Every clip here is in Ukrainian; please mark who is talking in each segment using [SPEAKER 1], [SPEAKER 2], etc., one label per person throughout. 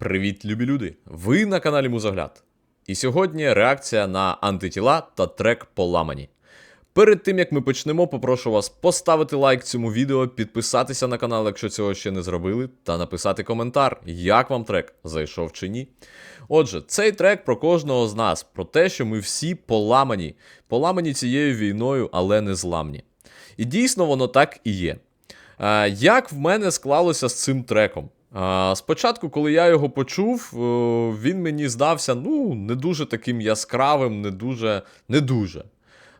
[SPEAKER 1] Привіт, любі люди! Ви на каналі Музогляд. І сьогодні реакція на антитіла та трек Поламані. Перед тим як ми почнемо, попрошу вас поставити лайк цьому відео, підписатися на канал, якщо цього ще не зробили, та написати коментар, як вам трек зайшов чи ні. Отже, цей трек про кожного з нас, про те, що ми всі поламані, поламані цією війною, але не зламні. І дійсно воно так і є. Е, Як в мене склалося з цим треком? Спочатку, коли я його почув, е, він мені здався ну, не дуже таким яскравим, не дуже. не дуже.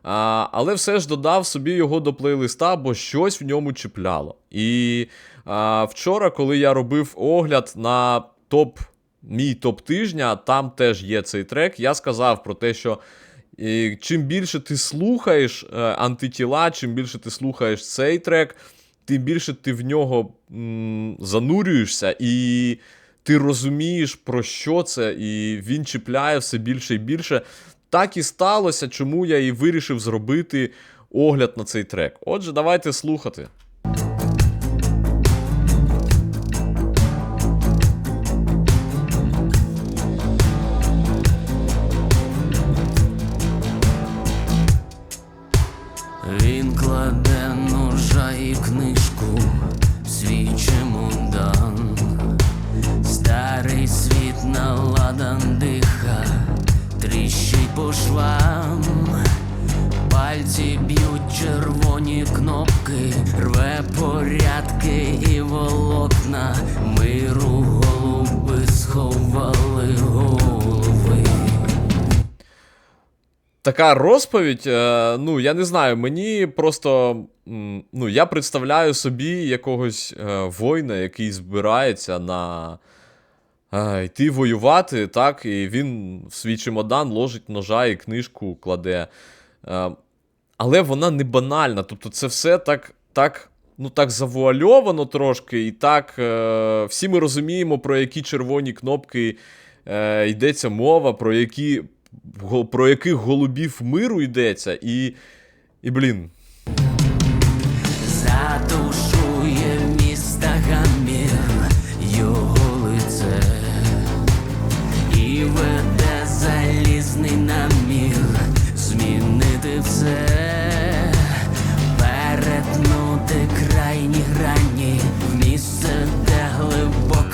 [SPEAKER 1] А, але все ж додав собі його до плейлиста, бо щось в ньому чіпляло. І а, вчора, коли я робив огляд на топ, мій топ тижня, там теж є цей трек. Я сказав про те, що і, чим більше ти слухаєш е, антитіла, чим більше ти слухаєш цей трек, тим більше ти в нього м, занурюєшся і ти розумієш, про що це, і він чіпляє все більше і більше. Так і сталося, чому я і вирішив зробити огляд на цей трек. Отже, давайте слухати.
[SPEAKER 2] Світ наладан диха, тріщить по швам, пальці б'ють червоні кнопки, рве порядки і волокна, миру голуби сховали голови.
[SPEAKER 1] Така розповідь, е, ну я не знаю, мені просто. Ну, я представляю собі якогось е, воїна, який збирається на е, йти воювати, так, і він в свій чемодан ложить ножа і книжку кладе. Е, але вона не банальна. Тобто, це все так, так, ну, так завуальовано трошки, і так е, всі ми розуміємо, про які червоні кнопки е, йдеться мова, про які, про яких голубів миру йдеться, і, і блін.
[SPEAKER 2] Затушує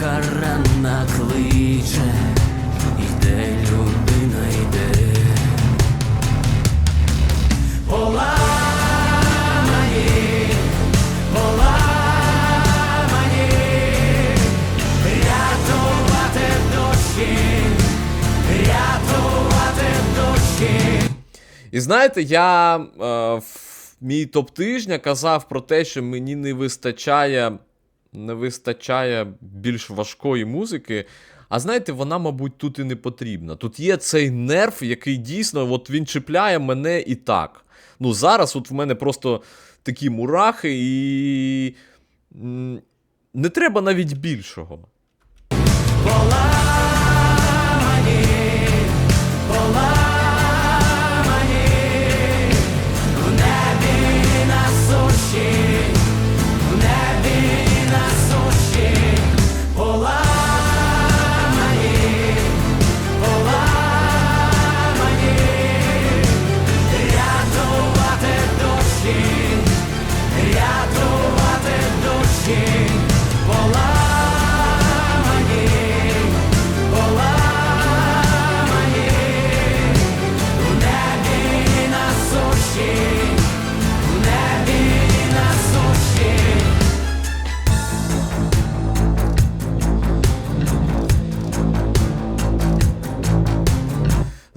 [SPEAKER 2] глибока рана кличе, йде людина, йде. Поламані, поламані, рятувати душі, рятувати душі.
[SPEAKER 1] І знаєте, я е, в мій топ тижня казав про те, що мені не вистачає, не вистачає більш важкої музики. А знаєте, вона, мабуть, тут і не потрібна. Тут є цей нерв, який дійсно от він чіпляє мене і так. Ну, зараз от в мене просто такі мурахи, і не треба навіть більшого.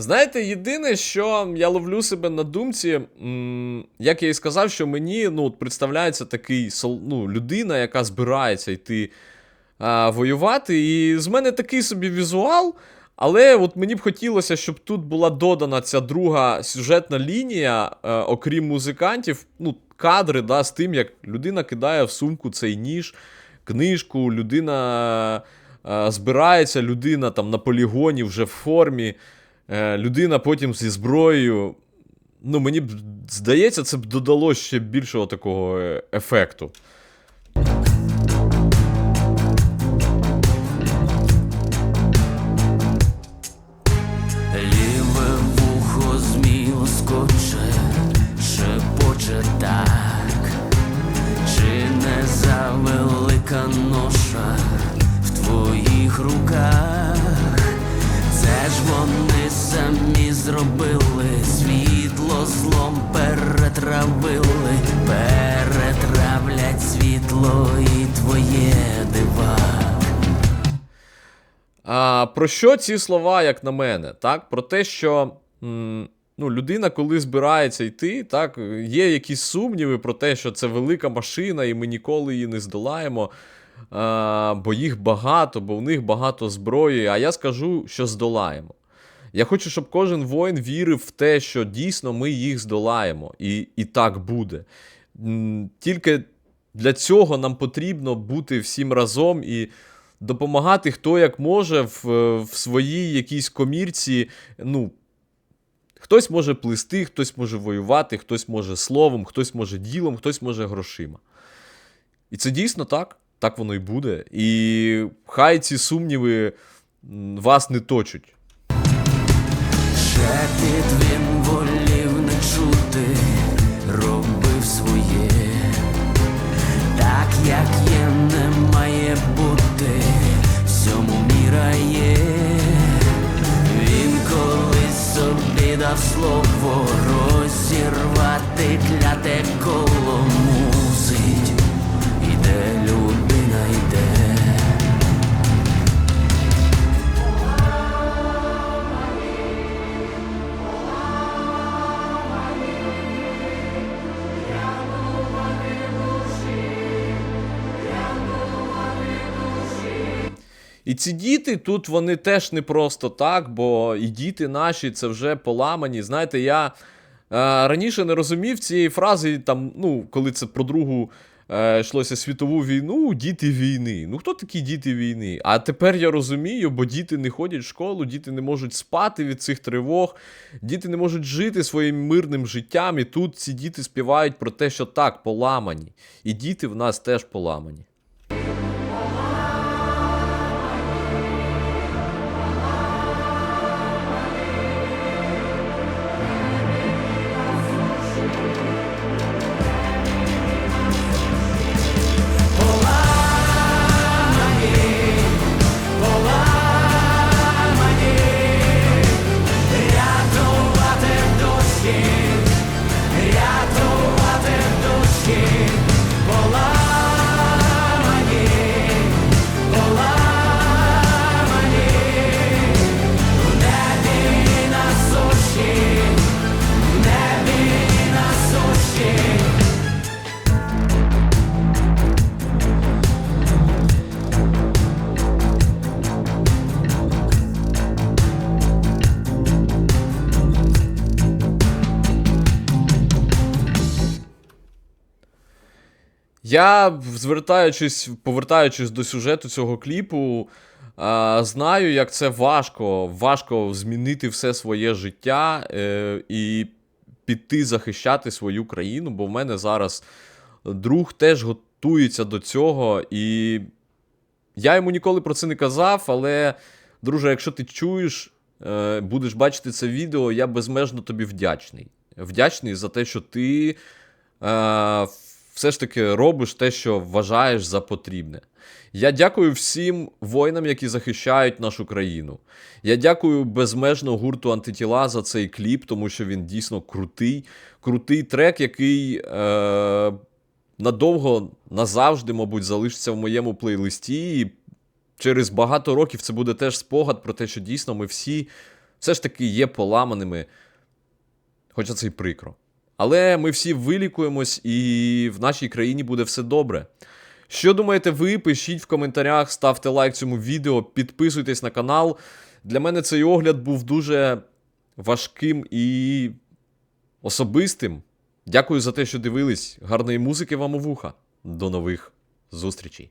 [SPEAKER 1] Знаєте, єдине, що я ловлю себе на думці, як я і сказав, що мені ну, представляється такий ну, людина, яка збирається йти а, воювати. І з мене такий собі візуал. Але от мені б хотілося, щоб тут була додана ця друга сюжетна лінія, е, окрім музикантів, ну, кадри да, з тим, як людина кидає в сумку цей ніж, книжку, людина е, збирається, людина там на полігоні вже в формі. Е, людина потім зі зброєю. Ну, мені б, здається, це б додало ще більшого такого е, ефекту.
[SPEAKER 2] Ліве вухо змію скоче, шепоче так, чи не завелика ноша в твоїх руках, це ж воно самі зробили, світло злом перетравили, перетравлять світло і твоє дива.
[SPEAKER 1] А, про що ці слова, як на мене? Так? Про те, що м, ну, людина, коли збирається йти, так, є якісь сумніви про те, що це велика машина, і ми ніколи її не здолаємо. А, бо їх багато, бо в них багато зброї. А я скажу, що здолаємо. Я хочу, щоб кожен воїн вірив в те, що дійсно ми їх здолаємо, і, і так буде. Тільки для цього нам потрібно бути всім разом і допомагати хто як може в, в своїй якійсь комірці. Ну, хтось може плисти, хтось може воювати, хтось може словом, хтось може ділом, хтось може грошима. І це дійсно так. Так воно і буде. І хай ці сумніви вас не точать.
[SPEAKER 2] Шепіт волів не чути, робив своє, так як є, не має бути, всьому міра є. Він колись собі слово розірвати кляте коло
[SPEAKER 1] І ці діти тут вони теж не просто так, бо і діти наші це вже поламані. Знаєте, я е, раніше не розумів цієї фрази, там, ну, коли це про другу е, йшлося світову війну, діти війни. Ну хто такі діти війни? А тепер я розумію, бо діти не ходять в школу, діти не можуть спати від цих тривог, діти не можуть жити своїм мирним життям. І тут ці діти співають про те, що так, поламані. І діти в нас теж поламані. Я, звертаючись, повертаючись до сюжету цього кліпу, знаю, як це важко. Важко змінити все своє життя е, і піти захищати свою країну, бо в мене зараз друг теж готується до цього, і я йому ніколи про це не казав, але, друже, якщо ти чуєш, е, будеш бачити це відео, я безмежно тобі вдячний. Вдячний за те, що ти е, все ж таки робиш те, що вважаєш за потрібне. Я дякую всім воїнам, які захищають нашу країну. Я дякую безмежно гурту антитіла за цей кліп, тому що він дійсно крутий. Крутий трек, який е, надовго, назавжди, мабуть, залишиться в моєму плейлисті. І через багато років це буде теж спогад про те, що дійсно ми всі все ж таки є поламаними, хоча це й прикро. Але ми всі вилікуємось, і в нашій країні буде все добре. Що думаєте ви? Пишіть в коментарях, ставте лайк цьому відео, підписуйтесь на канал. Для мене цей огляд був дуже важким і особистим. Дякую за те, що дивились. Гарної музики вам у вуха. До нових зустрічей.